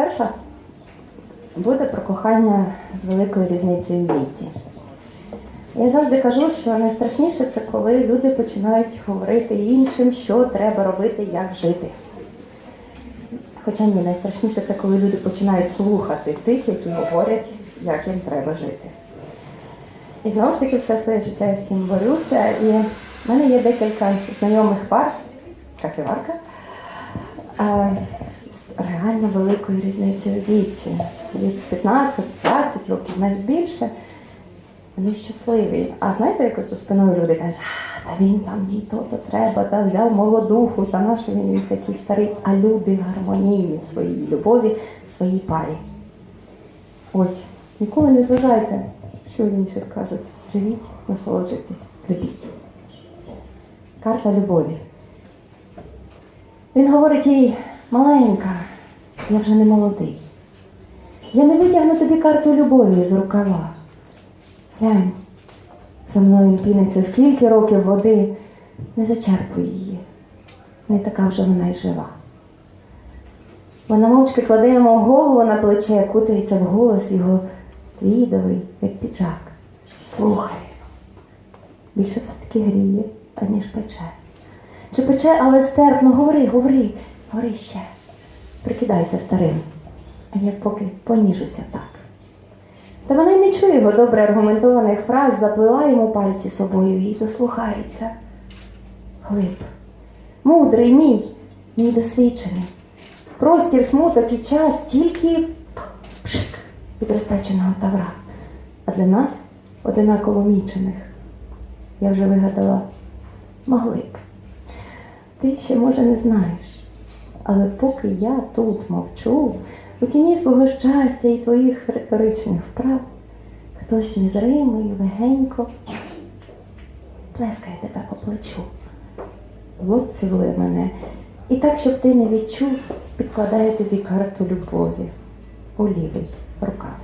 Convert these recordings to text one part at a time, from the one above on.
Перша буде про кохання з великою різницею в віці. Я завжди кажу, що найстрашніше це коли люди починають говорити іншим, що треба робити, як жити. Хоча ні, найстрашніше це коли люди починають слухати тих, які говорять, як їм треба жити. І знову ж таки все своє життя я з цим борюся. І в мене є декілька знайомих пар, кафеварка, з реально великою різницею в віці. Від 15-20 років, навіть більше. Вони щасливі. А знаєте, як за спиною люди кажуть, та він там їй то-то треба, та взяв молодуху, та на що він, він такий старий, а люди гармонійні в своїй любові, в своїй парі. Ось, ніколи не зважайте, що інші скажуть. Живіть, насолоджуйтесь, любіть. Карта любові. Він говорить їй, маленька, я вже не молодий. Я не витягну тобі карту любові з рукава. Глянь, за мною піниться скільки років води, не зачерпуй її. Не така вже вона й жива. Вона мовчки кладе йому голову на плече, кутається в голос його твідовий, як піджак. Слухай. Більше все-таки гріє, аніж пече. Чи пече, але стерпно, говори, говори, говори ще. Прикидайся старим, а я поки поніжуся так. Та вона й не чує його добре аргументованих фраз, заплила йому пальці собою і дослухається. Глиб, мудрий мій, мій досвідчений. Простір, смуток і час тільки пшик від розпеченого тавра. А для нас одинаково мічених. Я вже вигадала, могли б. Ти ще, може, не знаєш. Але поки я тут мовчу, у тіні свого щастя і твоїх риторичних вправ, хтось незримий, легенько плескає тебе по плечу. Лоб цілує мене. І так, щоб ти не відчув, підкладає тобі карту любові у лівий рукав.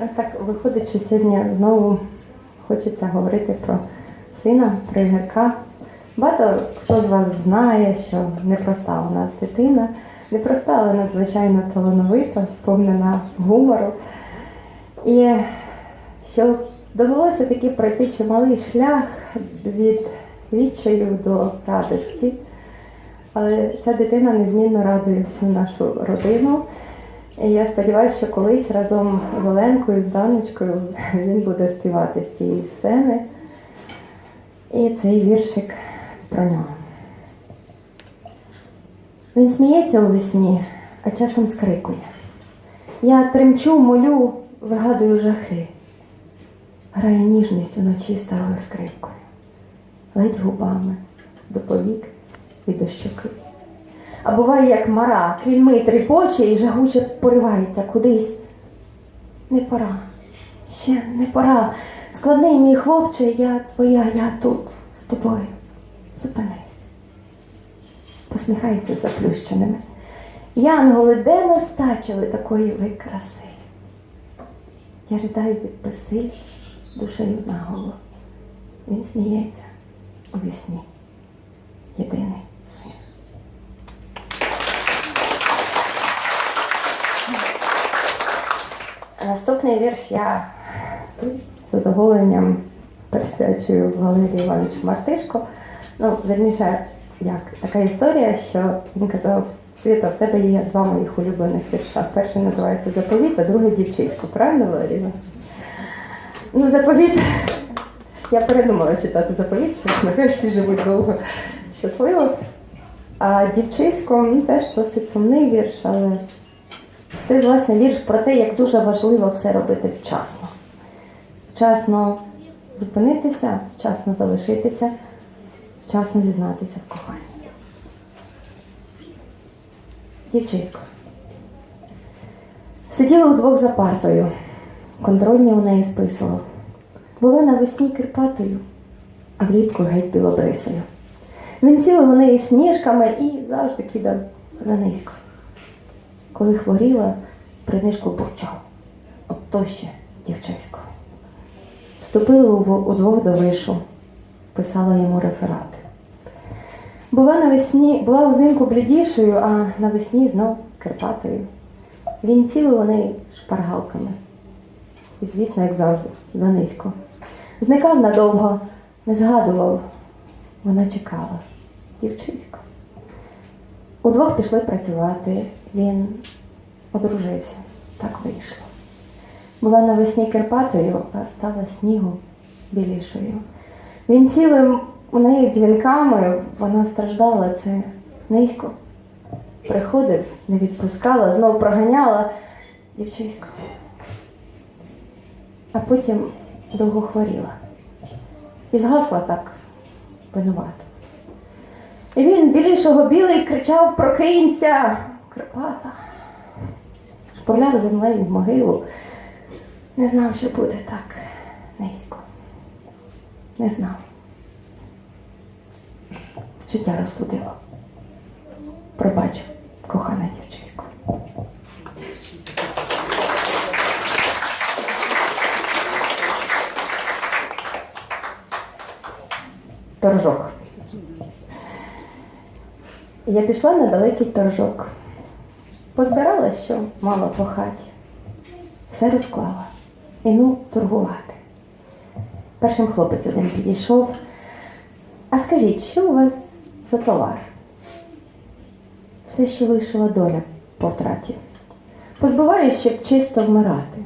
Ось так виходить, що сьогодні знову хочеться говорити про сина, про Багато хто з вас знає, що непроста у нас дитина, непроста, але надзвичайно талановита, сповнена гумору. І що довелося таки пройти чималий шлях від відчаю до радості. Але ця дитина незмінно радує всю нашу родину. І я сподіваюся, що колись разом з Оленкою, з Даночкою він буде співати з цієї сцени. І цей віршик про нього. Він сміється у весні, а часом скрикує. Я тремчу, молю, вигадую жахи. Грає ніжність уночі старою скрипкою, ледь губами до повік і до щоки. А буває, як мара, крільми тріпоче і жагуче поривається кудись. Не пора, ще не пора. Складний мій хлопче, я твоя, я тут з тобою. Зупинись. Посміхається заплющеними. Янголи, де не стачили такої ви краси? Я ридаю від безсиль душею наголо. Він сміється у вісні. Єдиний Наступний вірш я з задоволенням присвячую Валерію Івановичу Мартишко. Ну, верніше, як така історія, що він казав, Світа, в тебе є два моїх улюблених вірша. Перший називається Заповіт, а другий дівчисько. Правильно, Валерій Іванович? Ну, заповіт. Я передумала читати заповіт, чесно, хай всі живуть довго щасливо. А дівчисько ну, теж досить сумний вірш, але це власне вірш про те, як дуже важливо все робити вчасно. Вчасно зупинитися, вчасно залишитися, вчасно зізнатися в коханні. Дівчисько. Сиділи удвох за партою. Контрольні у неї списував. Була навесні кирпатою, а влітку геть білобрисою. Він цілив у неї сніжками і завжди кидав за низько. Коли хворіла, принишку бурчав. От то ще дівчисько. Вступили удвох до вишу. писала йому реферати. Була навесні, була взимку блідішою, а навесні знов Карпатою. Він цілив у неї шпаргалками. І, звісно, як завжди, занизько. Зникав надовго, не згадував. Вона чекала. Дівчисько. Удвох пішли працювати. Він одружився. Так вийшло. Була навесні Карпатою, а стала снігу білішою. Він цілим у неї дзвінками, вона страждала це низько. Приходив, не відпускала, знов проганяла дівчисько. А потім довго хворіла. І згасла так винувато. І він білішого білий кричав Прокинься! Карпата. Шпурляв землею в могилу. Не знав, що буде так низько. Не знав. Життя розсудило. Пробач, кохана дівчисько. Торжок. Я пішла на далекий торжок. Позбирала, що мало по хаті. Все розклала. І ну торгувати. Першим хлопець один підійшов. А скажіть, що у вас за товар? Все, що вийшла доля по втраті. Позбуваю, щоб чисто вмирати.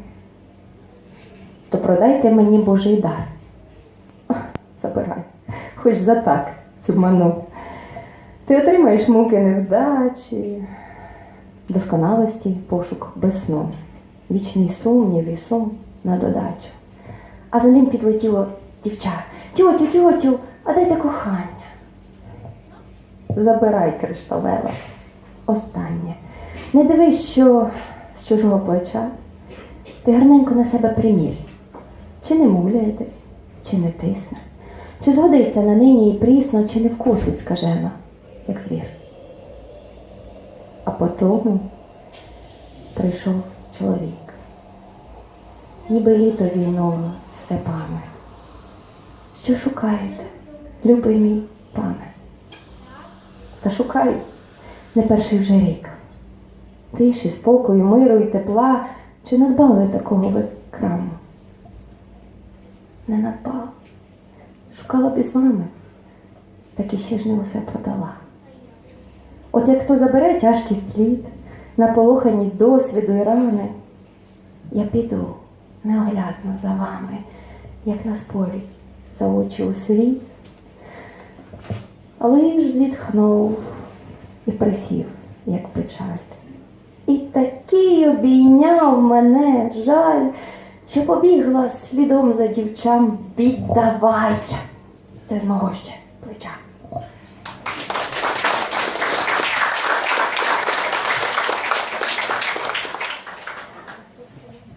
То продайте мені Божий дар. Забирай, хоч за так цю ману. Ти отримаєш муки невдачі, досконалості, пошук без сну, вічний сумнів і сум на додачу. А за ним підлетіло дівча. Тьотю, тьотю, а дайте кохання. Забирай кришталева. Останнє. Не дивись, що з чужого плеча. Ти гарненько на себе примір. Чи не муляє ти, чи не тисне, чи згодиться на нині і прісно, чи не вкусить скажено, як звір. А потому прийшов чоловік, ніби літо війнуло степами. Що шукаєте, любий мій пане? Та шукаю не перший вже рік. Тиші, спокою, миру і тепла, чи надбали такого ви краму? Не надбала. Шукала б із вами, так і ще ж не усе продала. От як хто забере тяжкість літ, наполоханість досвіду і рани, я піду неоглядно за вами, як на сповідь за очі у світ. Лиш зітхнув і присів, як печаль. І такий обійняв мене жаль, що побігла слідом за дівчам віддавай. Це з мого ще плеча.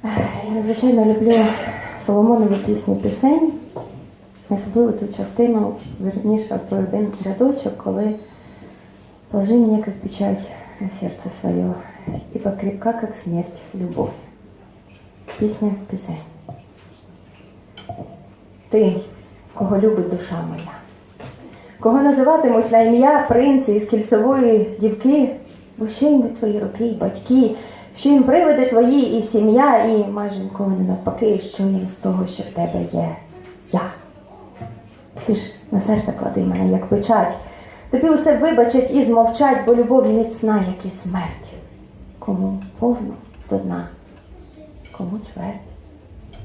Ех, Я надзвичайно люблю Соломонову пісню пісень, особливо ту частину, верніше той один рядочок, коли положи меня как печать на сердце свое, ибо крепка, как смерть, любовь. Пісня пісень. Ти, кого любить душа моя, кого називатимуть на ім'я принци із кільцевої дівки, бо що їм би твої роки й батьки, що їм приведе твої і сім'я, і майже ніколи не навпаки, що їм з того, що в тебе є я. Ти ж на серце клади мене, як печать. Тобі усе вибачать і змовчать, бо любов міцна, як і смерть. Кому повну до дна, кому чверть.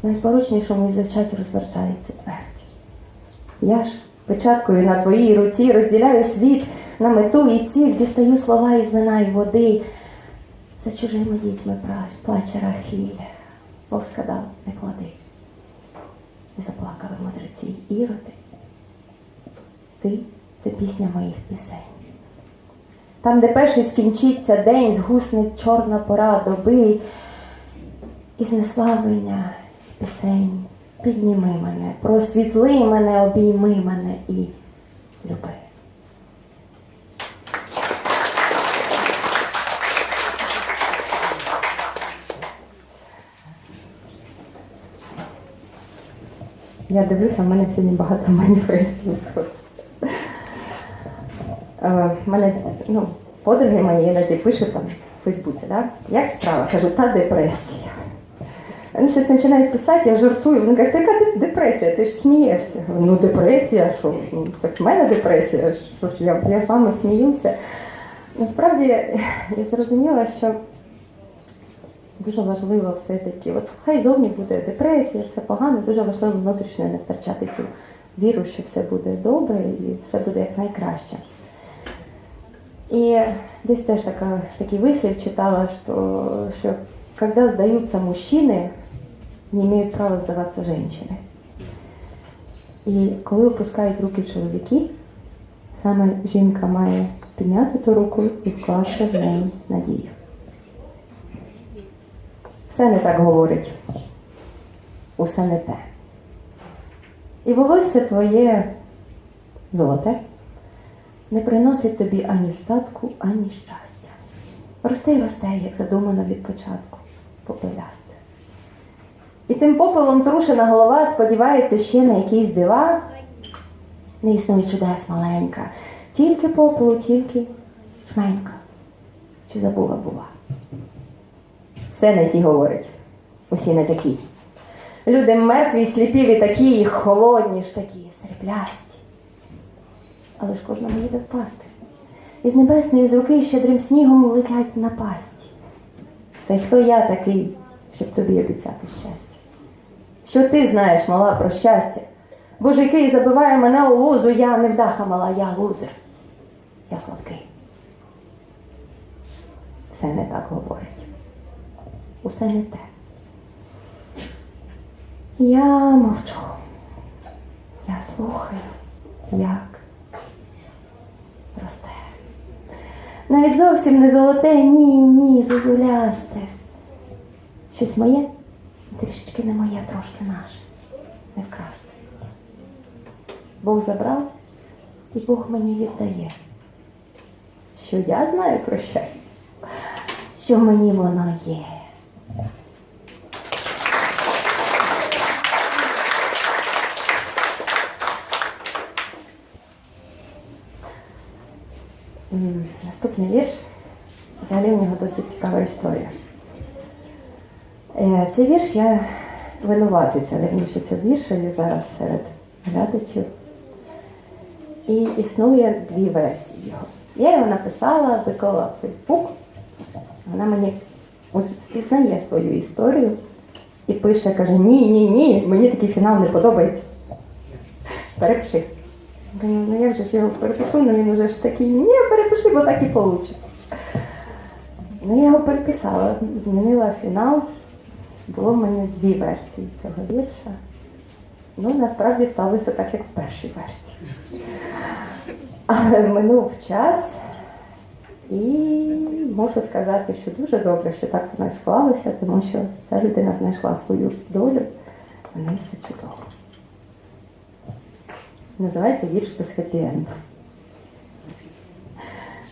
Найпоручнішому із зачать розвертається твердь. Я ж печаткою на твоїй руці розділяю світ на мету і ціль, дістаю слова із вина й води. За чужими дітьми плаче Рахіль, Бог сказав, не клади. І заплакали мудреці іроди. Ти це пісня моїх пісень. Там, де перший скінчиться день, згусне чорна пора доби, і знеславлення пісень. Підніми мене, просвітли мене, обійми мене і люби. Я дивлюся, в мене сьогодні багато маніфестів. Е, В мене ну, подруги мої іноді пишуть там в Фейсбуці, да? як справа? Кажу, та депресія. Вони щось починають писати, я жартую. Вони кажуть, яка депресія? Ти ж смієшся. Ну депресія, що? Ну, так в мене депресія, що ж я, я з вами сміюся. Насправді я зрозуміла, що дуже важливо все-таки, от хай зовні буде депресія, все погано, дуже важливо внутрішньо не втрачати цю віру, що все буде добре і все буде як найкраще. И десь теж така, такий вислів читала, що, що когда здаються мужчини, не мають права здаватися жінки. І коли опускають руки чоловіки, саме жінка має підняти ту руку і вкласти в неї надію. Все не так говорить. Усе не те. І волосся твоє золоте не приносить тобі ані статку, ані щастя. Росте й росте, як задумано від початку, попелясте. І тим попелом трушена голова сподівається ще на якісь дива. Не існує чудес маленька, тільки попелу, тільки шменька. Чи забула була? Все не ті говорить, усі не такі. Люди мертві, сліпіві такі, і холодні ж такі, сріблясті. Але ж кожному їде впасти. Із небесної з руки щедрим снігом летять на пасті. Та й хто я такий, щоб тобі обіцяти щастя? Що ти знаєш, мала, про щастя? Боже, який забиває мене у лузу, я не вдаха мала, я лузер. Я слабкий. Все не так говорить. Усе не те. Я мовчу. Я слухаю, як росте. Навіть зовсім не золоте, ні, ні, зозулясте. Щось моє, трішечки не моє, трошки наше. Не вкрасти. Бог забрав, і Бог мені віддає. Що я знаю про щастя, що мені воно є. М, Наступний вірш. Взагалі в нього досить цікава історія. Е, Цей вірш я винуватиця, верніше цього вірша є зараз серед глядачів. І існує дві версії його. Я його написала, виклала в Фейсбук. Вона мені пізнає свою історію і пише, каже: Ні, ні, ні, мені такий фінал не подобається. Перепиши. Думаю, ну як же ж його перепишу, ну він вже ж такий, ні, перепиши, бо так і вийде. Ну, я його переписала, змінила фінал. Було в мене дві версії цього вірша. Ну, насправді сталося так, як в першій версії. Але минув час, і можу сказати, що дуже добре, що так воно склалося, тому що ця людина знайшла свою долю, в неї все чудово. Називається вірш без хеппі-енду.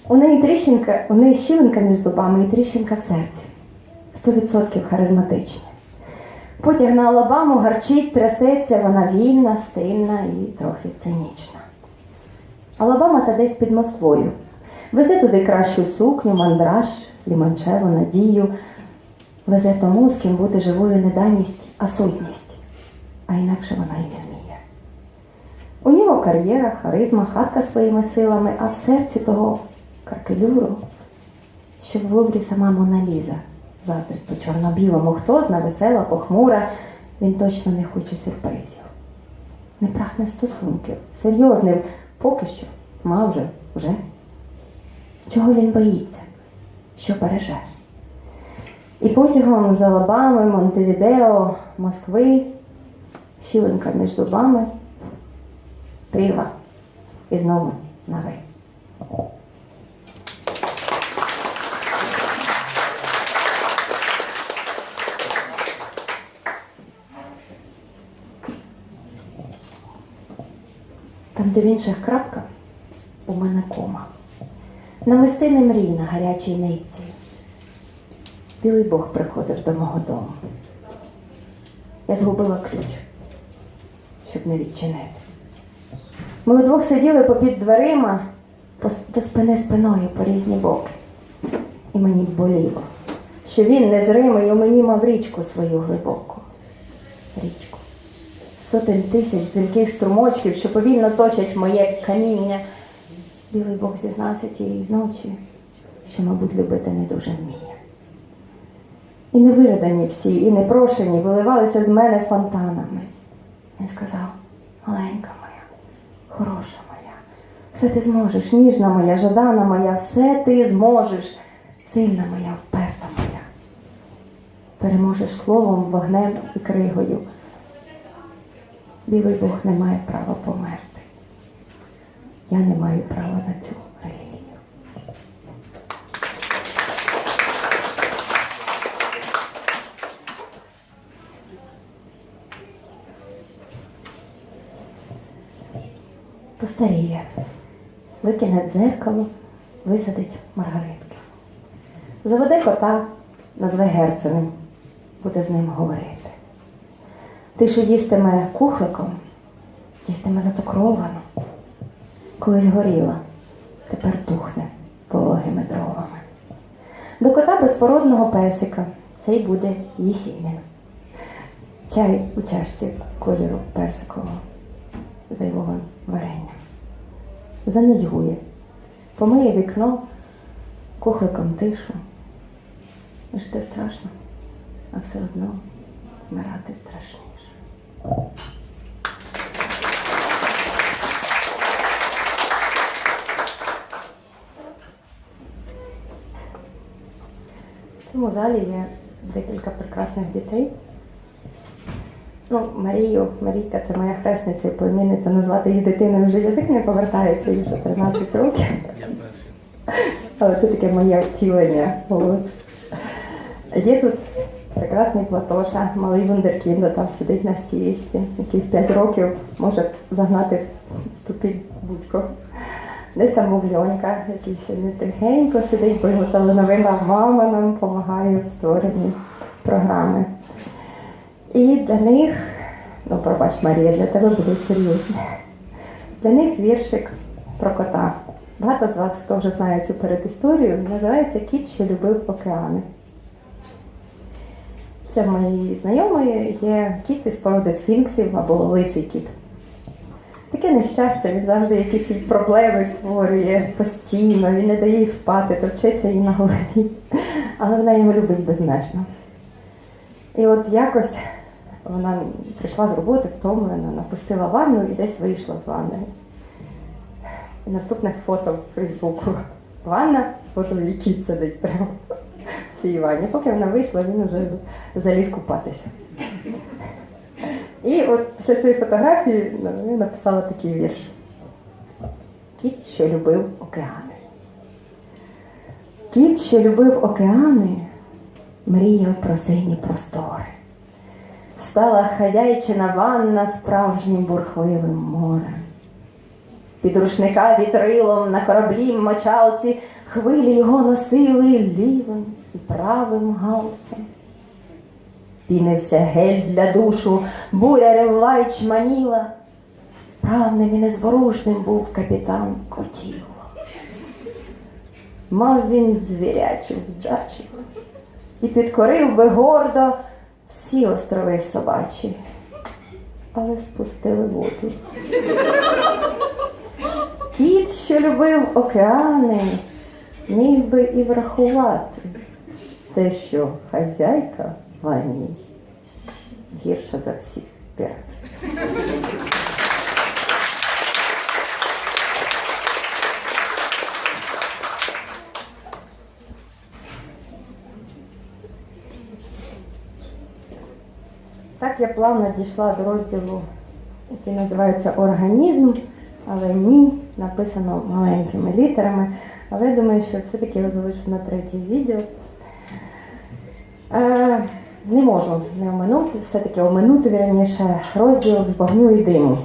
У неї тріщинка, у неї щілинка між зубами і тріщинка в серці. Сто відсотків харизматичні. Потяг на Алабаму гарчить, трясеться, вона вільна, стильна і трохи цинічна. Алабама та десь під Москвою. Везе туди кращу сукню, мандраж, ліманчеву, надію. Везе тому, з ким бути живою не даність, а сутність. А інакше вона і не вміє. Кар'єра, харизма, хатка своїми силами, а в серці того каркелюру, що в Луврі сама Мона Ліза заздрить по чорно-білому. Хто зна весела, похмура, він точно не хоче сюрпризів. Не прагне стосунків, серйозним, поки що, ма вже, вже. Чого він боїться? Що береже? І потягом з Алабами, Монтевідео, Москви, щілинка між зубами, прірва і знову на ви. Там, де в інших крапка, у мене кома. Навести не мрій на гарячій нитці. Білий Бог приходив до мого дому. Я згубила ключ, щоб не відчинити. Ми удвох сиділи попід дверима до спини спиною по різні боки. І мені боліло, що він незримий у мені мав річку свою глибоку. Річку. Сотень тисяч дзвінких струмочків, що повільно точать моє каміння. Білий Бог зізнався тієї ночі, що, мабуть, любити не дуже вміє. І невиридані всі, і непрошені виливалися з мене фонтанами. Він сказав, маленька моя, хороша моя, все ти зможеш, ніжна моя, жадана моя, все ти зможеш, сильна моя, вперта моя. Переможеш словом, вогнем і кригою. Білий Бог не має права померти. Я не маю права на цю Постаріє, викине дзеркало, висадить маргаритки. Заведе кота, назве герцогом, буде з ним говорити. Ти, що їстиме кухликом, їстиме затокровано. Колись горіла, тепер тухне вологими дровами. До кота безпородного песика цей буде їсіння. Чай у чашці кольору персикового за його варення. Занудьгує, помиє вікно, кухликом тишу. Жити страшно, а все одно вмирати страшніше. В цьому залі є декілька прекрасних дітей. Ну, Марію, Марійка це моя хресниця і племінниця. Назвати її дитиною вже язик не повертається, їй вже 13 років. Але це таке моє втілення молодше. Є тут прекрасний Платоша, малий вундеркінда, там сидить на стієчці, який в 5 років може загнати в тупік будь-кого. Десь там був Льонька, який сьогодні тихенько сидить, бо його талановита мама нам допомагає в створенні програми. І для них, ну пробач, Марія, для тебе буде серйозно. Для них віршик про кота. Багато з вас, хто вже знає цю передісторію, називається Кіт, що любив океани. Це в моїй знайомої є кіт із породи сфінксів або лисий кіт. Таке нещастя, він завжди якісь проблеми створює постійно, він не дає їй спати, товчеться їй на голові. Але вона його любить безмежно. І от якось вона прийшла з роботи втомлена, напустила ванну і десь вийшла з ванни. Наступне фото в Фейсбуку. Ванна, фото і кіт сидить прямо в цій ванні. Поки вона вийшла, він вже заліз купатися. І от після цієї фотографії ну, я написала такий вірш. Кіт, що любив океани. Кіт, що любив океани, мріяв про сині простори. Стала хазяйчина ванна справжнім бурхливим морем. Під рушника вітрилом на кораблі мочалці хвилі його носили лівим і правим галсом. Пінився гель для душу, буря ревла й чманіла. Правним і незворушним був капітан Котіло. Мав він звірячу вдачу і підкорив би гордо всі острови собачі, але спустили воду. Кіт, що любив океани, міг би і врахувати те, що хазяйка ванній гірша за всіх піратів. Так я плавно дійшла до розділу, який називається Організм, але ні, написано маленькими літерами. Але я думаю, що все-таки його залишу на третє відео. Е, не можу не оминути, все-таки оминути вірніше розділ з вогню і диму.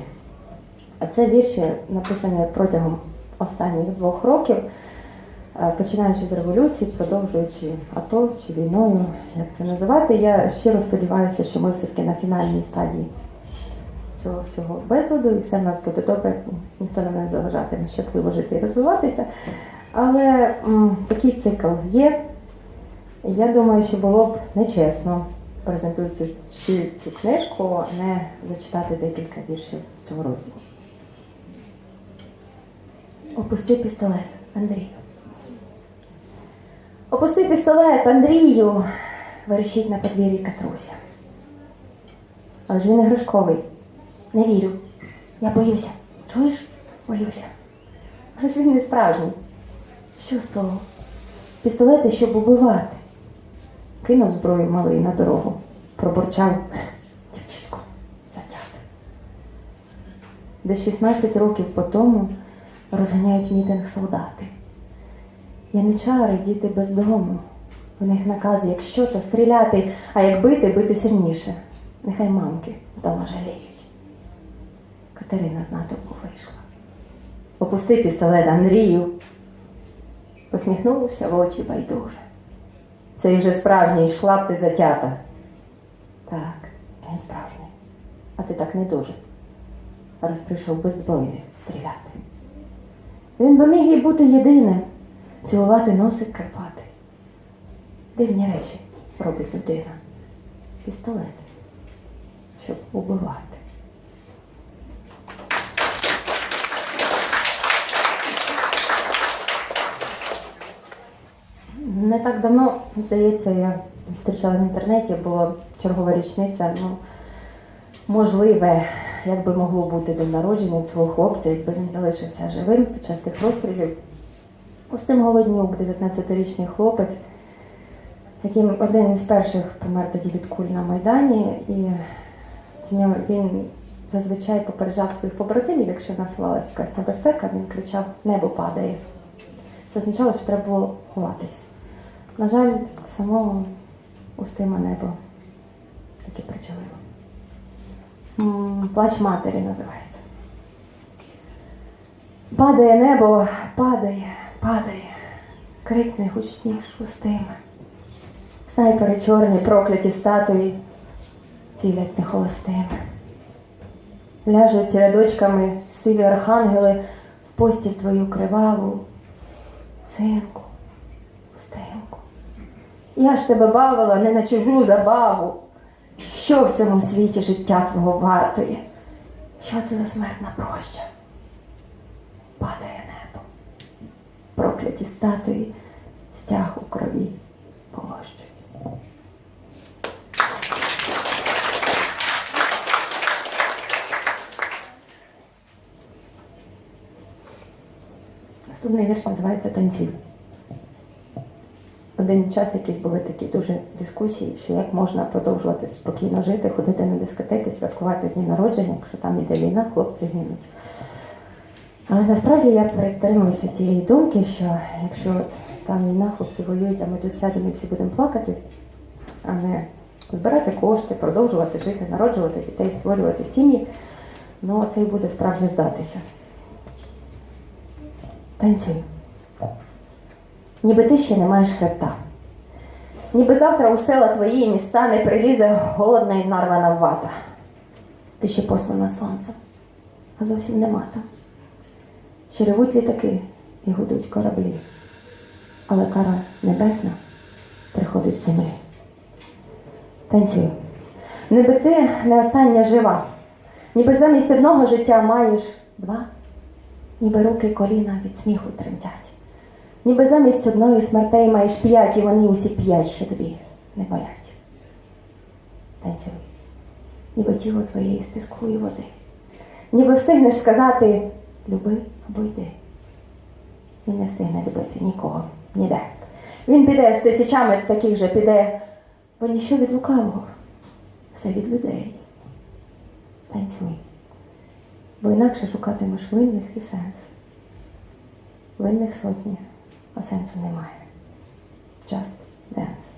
А це вірші написані протягом останніх двох років, починаючи з революції, продовжуючи АТО чи війною, як це називати. Я щиро сподіваюся, що ми все-таки на фінальній стадії цього всього безладу, і все в нас буде добре, ніхто не заважатиме щасливо жити і розвиватися. Але м, такий цикл є. Я думаю, що було б нечесно, презентуючи цю книжку, не зачитати декілька віршів цього розділу. Опусти пістолет, Андрій. Опусти пістолет, Андрію, верещить на подвір'ї Катруся. Але ж він не грошковий. Не вірю. Я боюся. Чуєш? Боюся. Але ж він не справжній. Що з того? Пістолети, щоб убивати. Кинув зброю малий на дорогу, пробурчав дівчатку затят. Де 16 років по тому розганяють мітинг солдати. Яничари діти без дому. У них наказ, якщо то стріляти, а як бити, бити сильніше. Нехай мамки вдома жаліють. Катерина з натовпу вийшла. Опусти пістолет Андрію. Посміхнувся в очі байдуже. Цей вже справжній йшла б ти затята. Так, він справжній. А ти так не дуже. Раз прийшов беззбройний стріляти. Він би міг і бути єдиним, цілувати носик Карпати. Дивні речі робить людина. Пістолет, щоб убивати. Не так давно, здається, я зустрічала в інтернеті, була чергова річниця. Ну, можливе, як би могло бути день народження цього хлопця, якби він залишився живим під час тих розстрілів. Устим Голоднюк, 19-річний хлопець, яким один із перших помер тоді від куль на Майдані, і він зазвичай попереджав своїх побратимів, якщо насувалася якась небезпека, він кричав Небо падає. Це означало, що треба було ховатись. На жаль, самого устима небо таке причалило. Плач матері називається. Падає небо, падає, падає. Крикне гучніш устиме. Снайпери чорні, прокляті статуї, цілять нехолостими. Ляжуть рядочками сиві архангели в постіль твою криваву. Синку, устинку, я ж тебе бавила не на чужу забаву. Що в цьому світі життя твого вартує? Що це за смертна проща? Падає прокляті статуї стяг у крові полощуть. Наступний вірш називається Танцюй. Один час якісь були такі дуже дискусії, що як можна продовжувати спокійно жити, ходити на дискотеки, святкувати дні народження, якщо там іде війна, хлопці гинуть. Але насправді я притримуюся тієї думки, що якщо там війна, хлопці воюють, а ми тут сядемо і всі будемо плакати, а не збирати кошти, продовжувати жити, народжувати дітей, створювати сім'ї, ну це і буде справді здатися. Танцюй. Ніби ти ще не маєш хребта. Ніби завтра у села твої міста не прилізе голодна і нарвана вата. Ти ще послана сонцем, а зовсім нема там. Ще ревуть літаки і гудуть кораблі. Але кара небесна приходить землі. Танцюй. Ніби ти не остання жива, ніби замість одного життя маєш два, ніби руки коліна від сміху тремтять. Ніби замість одної смертей маєш п'ять, і вони усі п'ять, що тобі не болять. Танцюй, ніби тіло твоє із піску і води. Ніби встигнеш сказати люби або йди. Він не встигне любити нікого, ніде. Він піде з тисячами таких же піде, бо ніщо від лукавого, все від людей. Танцюй, бо інакше шукатимеш винних і сенс. Винних сотні, а сенсу немає. Just dance.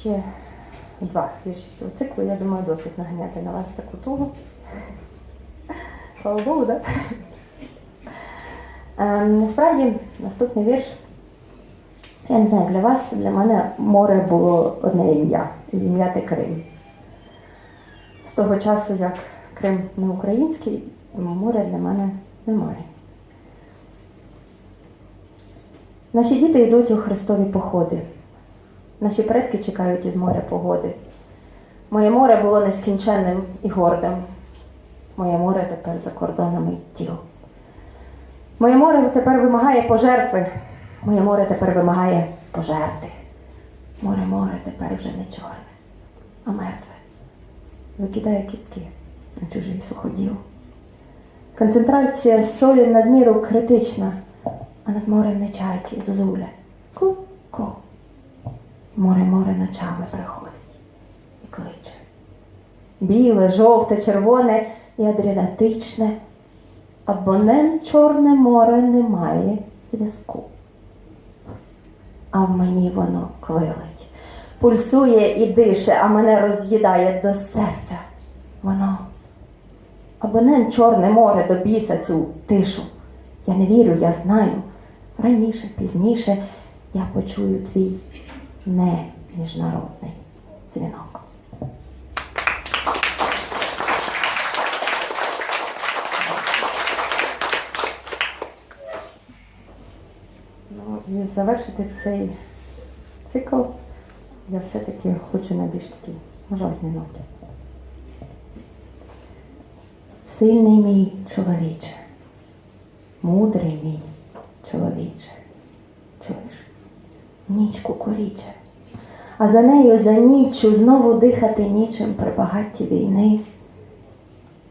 Ще два з цього циклу. Я думаю, досить наганяти на вас таку тугу. Слава Богу, так? Ем, насправді, наступний вірш Я не знаю, для вас, для мене море було одне ім'я. Ім'я те Крим. З того часу, як Крим не український, моря для мене немає. Наші діти йдуть у Христові походи. Наші предки чекають із моря погоди. Моє море було нескінченним і гордим. Моє море тепер за кордонами тіл. Моє море тепер вимагає пожертви. Моє море тепер вимагає пожерти. Море море тепер вже не чорне, а мертве. Викидає кістки на чужий суходіл. Концентрація солі надміру критична, а над морем не чайки зозуля. Ку-ку. Море море ночами приходить і кличе. Біле, жовте, червоне і адріатичне. Абонент Чорне море не має зв'язку. А в мені воно квилить, пульсує і дише, а мене роз'їдає до серця. Воно. Абонент Чорне море до біса цю тишу. Я не вірю, я знаю. Раніше, пізніше я почую твій не міжнародний дзвінок. Ну, і завершити цей цикл я все-таки хочу на більш такій мажорній ноті. Сильний мій чоловіче, мудрий мій чоловіче. Ніч кукуріче. А за нею за ніччю знову дихати нічим при багатті війни.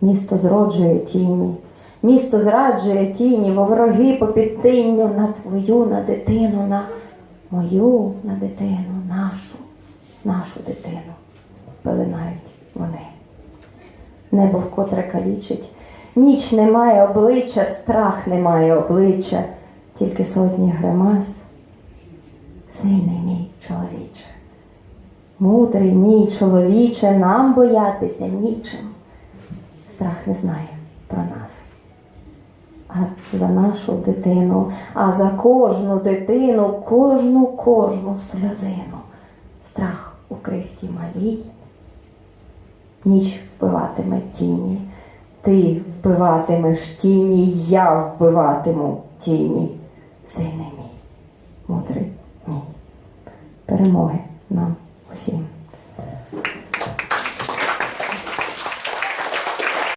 Місто зроджує тіні, місто зраджує тіні, во вороги по підтинню на твою, на дитину, на мою, на дитину, нашу, нашу дитину. Пеленають вони. Небо вкотре калічить, ніч не має обличчя, страх не має обличчя, тільки сотні гримас. Сильний мій чоловіче, мудрий мій чоловіче, нам боятися нічим. Страх не знає про нас. А за нашу дитину, а за кожну дитину, кожну, кожну сльозину. Страх у крихті малій. Ніч вбиватиме тіні, ти вбиватимеш тіні, я вбиватиму тіні. Сильний мій, мудрий. Перемоги нам усім.